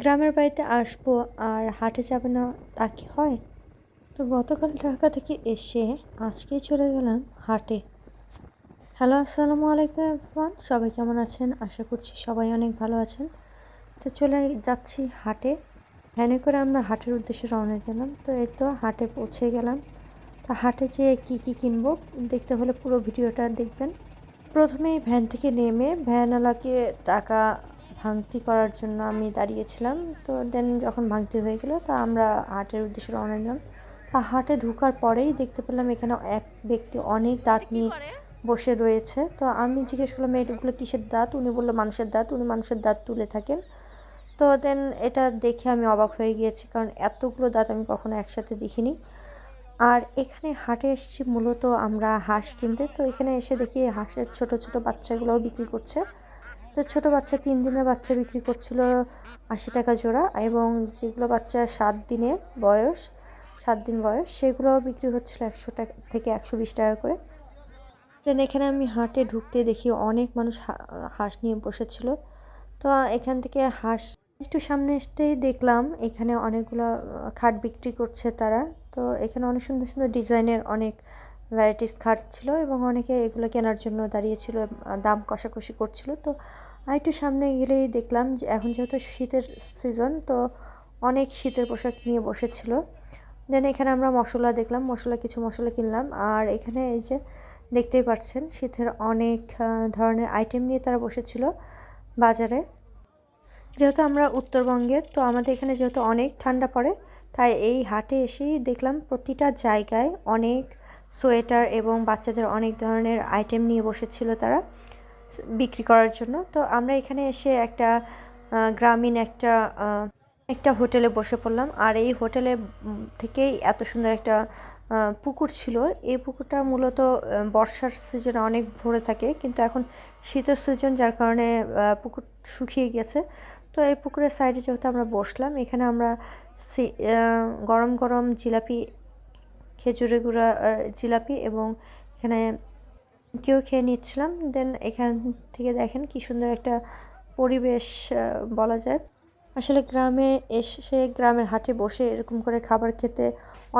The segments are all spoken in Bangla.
গ্রামের বাড়িতে আসব আর হাটে যাবে না তা কি হয়? তো গতকাল ঢাকা থেকে এসে আজকেই চলে গেলাম হাটে। হ্যালো, আসসালামু আলাইকুম এভরিওয়ান। সবাই কেমন আছেন? আশা করছি সবাই অনেক ভালো আছেন। তো চলে যাচ্ছি হাটে। ভ্যানে করে আমরা হাটের উদ্দেশ্যে রওনা দিলাম। তো এই তো হাটে পৌঁছে গেলাম। তো হাটে যেয়ে কী কী কিনবো দেখতে হলে পুরো ভিডিওটা দেখবেন। প্রথমেই ভ্যান থেকে নেমে ভ্যানওয়ালাকে টাকা ভাঙতি করার জন্য আমি দাঁড়িয়েছিলাম। তো দেন যখন ভাঙতি হয়ে গেলো তা আমরা হাটের উদ্দেশ্যে রওনা দিলাম। তা হাটে ঢুকার পরেই দেখতে পেলাম এখানে এক ব্যক্তি অনেক দাঁত নিয়ে বসে রয়েছে। তো আমি জিজ্ঞেস করলাম এগুলো কিসের দাঁত? উনি বলল মানুষের দাঁত। উনি মানুষের দাঁত তুলে থাকেন। তো দেন এটা দেখে আমি অবাক হয়ে গিয়েছি কারণ এতগুলো দাঁত আমি কখনো একসাথে দেখিনি। আর এখানে হাটে এসেছি মূলত আমরা হাঁস কিনতে। তো এখানে এসে দেখি হাঁসের ছোট ছোট বাচ্চাগুলোও বিক্রি করছে। তো ছোটো বাচ্চা তিন দিনের বাচ্চা বিক্রি করছিল আশি টাকা জোড়া এবং যেগুলো বাচ্চা সাত দিনের বয়স, সাত দিন বয়স সেগুলো বিক্রি হচ্ছিল একশো টাকা থেকে একশো বিশ টাকা করে। দেন এখানে আমি হাটে ঢুকতে দেখি অনেক মানুষ হাঁস নিয়ে বসেছিল। তো এখান থেকে হাঁস একটু সামনে আসতেই দেখলাম এখানে অনেকগুলো খাট বিক্রি করছে তারা। তো এখানে অনেক সুন্দর সুন্দর ডিজাইনের অনেক ভ্যারাইটিস খাট ছিল এবং অনেকে এগুলো কেনার জন্য দাঁড়িয়েছিল, দাম কষাকষি করছিল। তো একটু সামনে গেলেই দেখলাম যে এখন যেহেতু শীতের সিজন তো অনেক শীতের পোশাক নিয়ে বসেছিল। দেন এখানে আমরা মশলা দেখলাম, মশলা, কিছু মশলা কিনলাম। আর এখানে এই যে দেখতেই পাচ্ছেন, শীতের অনেক ধরনের আইটেম নিয়ে তারা বসেছিল বাজারে। যেহেতু আমরা উত্তরবঙ্গের, তো আমাদের এখানে যেহেতু অনেক ঠান্ডা পড়ে, তাই এই হাটে এসেই দেখলাম প্রতিটা জায়গায় অনেক সোয়েটার এবং বাচ্চাদের অনেক ধরনের আইটেম নিয়ে বসেছিল তারা বিক্রি করার জন্য। তো আমরা এখানে এসে একটা গ্রামীণ একটা একটা হোটেলে বসে পড়লাম। আর এই হোটেলে থেকেই এত সুন্দর একটা পুকুর ছিল। এই পুকুরটা মূলত বর্ষার সিজনে অনেক ভরে থাকে, কিন্তু এখন শীতের সিজন, যার কারণে পুকুর শুকিয়ে গেছে। তো এই পুকুরের সাইডে যেহেতু আমরা বসলাম, এখানে আমরা গরম গরম জিলাপি খেজুরের গুঁড়া জিলাপি এবং এখানে কেউ খেয়ে নিচ্ছিলাম। দেন এখান থেকে দেখেন কি সুন্দর একটা পরিবেশ বলা যায়। আসলে গ্রামে এসে গ্রামের হাটে বসে এরকম করে খাবার খেতে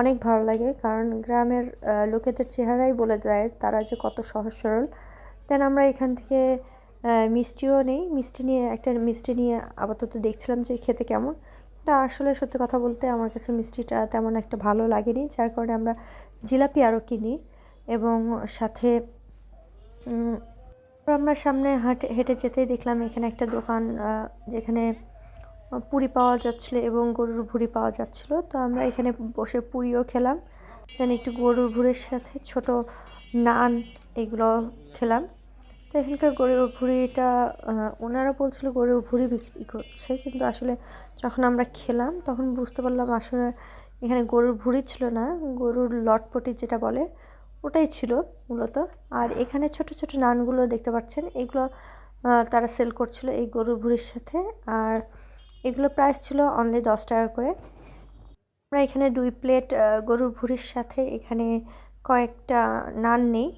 অনেক ভালো লাগে। কারণ গ্রামের লোকেদের চেহারাই বলে দেয় তারা যে কত সহজ সরল। দেন আমরা এখান থেকে মিষ্টিও নেই। মিষ্টি নিয়ে, একটা মিষ্টি নিয়ে আপাতত দেখছিলাম যে খেতে কেমন। তা আসলে সত্যি কথা বলতে আমার কাছে মিষ্টিটা তেমন একটা ভালো লাগেনি, যার কারণে আমরা জিলাপি আরও কিনি এবং সাথে আমরা সামনে হাঁটে, হেঁটে যেতেই দেখলাম এখানে একটা দোকান যেখানে পুরি পাওয়া যাচ্ছিল এবং গরুর ভুড়ি পাওয়া যাচ্ছিল। তো আমরা এখানে বসে পুরিও খেলাম, এখানে একটু গরুর ভুড়ির সাথে ছোট নান এগুলো খেলাম। তো এখানকার গরুর ভুড়িটা ওনারা বলছিল গরুর ভুড়ি বিক্রি করছে, কিন্তু আসলে যখন আমরা খেলাম তখন বুঝতে পারলাম আসলে এখানে গরুর ভুড়ি ছিল না, গরুর লটপটি যেটা বলে ওটাই ছিল মূলত। আর এখানে ছোট ছোট নানগুলো দেখতে পাচ্ছেন, এগুলো তারা সেল করছিল এই গরুর ভুড়ির সাথে, আর এগুলো প্রাইস ছিল অনলি দশ টাকা করে। আমরা এখানে দুই প্লেট গরুর ভুড়ির সাথে এখানে কয়েকটা নান নেই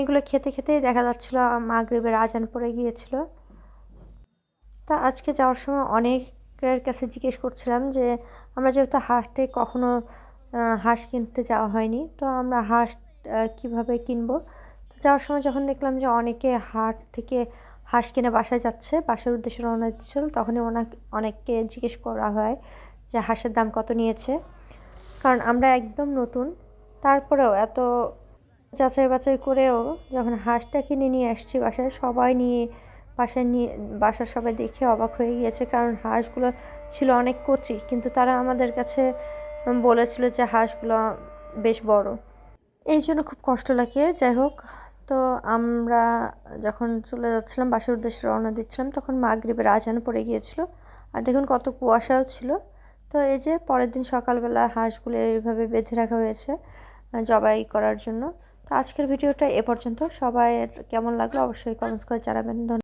এগুলো খেতে খেতেই দেখা যাচ্ছিল মাগরীবের আজান পড়ে গিয়েছিল। তা আজকে যাওয়ার সময় অনেকের কাছে জিজ্ঞেস করছিলাম যে, আমরা যেহেতু হাঁসটে কখনো হাঁস কিনতে যাওয়া হয়নি, তো আমরা হাঁস কীভাবে কিনবো? তো যাওয়ার সময় যখন দেখলাম যে অনেকে হাট থেকে হাঁস কিনে বাসায় যাচ্ছে, বাসার উদ্দেশ্যে রওনা দিচ্ছিল, তখনই ওনাকে, অনেককে জিজ্ঞেস করা হয় যে হাঁসের দাম কত নিয়েছে? কারণ আমরা একদম নতুন, তারপরেও এত যাচাই বাছাই করেও যখন হাঁসটা কিনে নিয়ে আসছি বাসায়, সবাই নিয়ে, বাসায় নিয়ে, বাসার সবাই দেখে অবাক হয়ে গিয়েছে কারণ হাঁসগুলো ছিল অনেক কচি। কিন্তু তারা আমাদের কাছে বলেছিল যে হাঁসগুলো বেশ বড়। এই জন্য খুব কষ্ট লাগে। যাই হোক, তো আমরা যখন চলে যাচ্ছিলাম, বাসার উদ্দেশ্যে রওনা দিচ্ছিলাম, তখন মাগরীবের আজান পড়ে গিয়েছিল। আর দেখুন কত কুয়াশাও ছিল। তো এই যে পরের দিন সকালবেলা হাঁসগুলো এইভাবে বেঁধে রাখা হয়েছে, জবাই করার জন্য। তো আজকের ভিডিওটা এ পর্যন্ত। সবাই কেমন লাগল অবশ্যই কমেন্টস করে জানাবেন।